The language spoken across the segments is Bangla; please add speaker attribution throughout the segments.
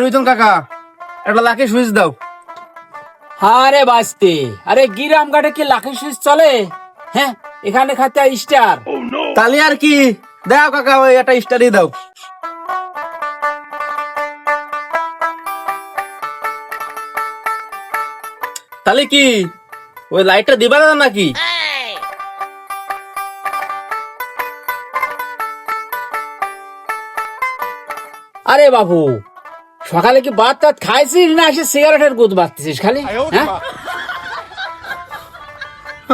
Speaker 1: রুইতন কাকা একটা লাখে সুইচ দাও।
Speaker 2: আরে বাঁচতে আরে গিরাম ঘাটে কি লাখের সুইচ চলে? হ্যাঁ এখানে খাতে স্টার।
Speaker 1: তাহলে আর কি? দাও কাকা ওই একটা স্টারই দাও। তাহলে কি ওই লাইটটা দিবা না নাকি?
Speaker 2: আরে বাবু সকালে কি ভাত টাত খাইছিস না এসে সিগারেটের গুদ বাঁধতেছিস খালি? হ্যাঁ?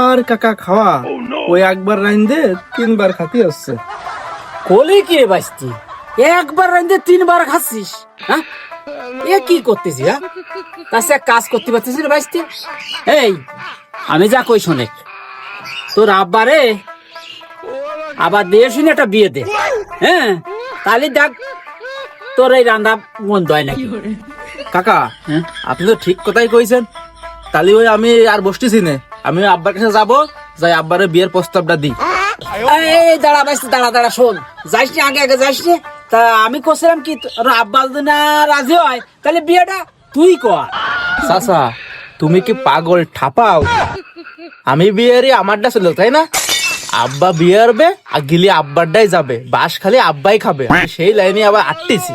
Speaker 1: আর কাকা খাওয়া? ওই একবার রাইন দে তিনবার খাতি আসছে।
Speaker 2: কোলে কি রে বাঁচতি একবার রান্ধে তিনবার খাচ্ছিস হ্যাঁ? এ কি করতেছি হ্যাঁ? তাছে এক কাজ করতে পারতেছিস রে বাঁচতি এই আমি যা কই শোনে তোর আব্বারে আবার দিয়ে শুনে একটা বিয়ে দে হ্যাঁ? তাহলে দেখ তোর এই রান্না মন্দ হয় নাকি?
Speaker 1: কাকা
Speaker 2: হ্যাঁ?
Speaker 1: আপনি তো ঠিক কথাই কইছেন। তাহলে ওই আমি আর বসতেছি না। আমি আব্বার কাছে যাব যাই আব্বারে বিয়ের প্রস্তাবটা দিই।
Speaker 2: এই দাঁড়া বাইসতে দাঁড়া দাঁড়া শোন। যাইস আগে আগে যাইস তা আমি কছিলাম কি আব্বা যদি না রাজি হয় তাহলে বিয়েটা তুই কর।
Speaker 1: চাচা তুমি কি পাগল ঠাপাও? আমি বিয়েরই আমারটা ছিল তাই না? আব্বা বিয়ে করবে, আর গিলি আব্বারটাই যাবে। বাস খালি আব্বাই খাবে। সেই লাইনে আবার আটতেছি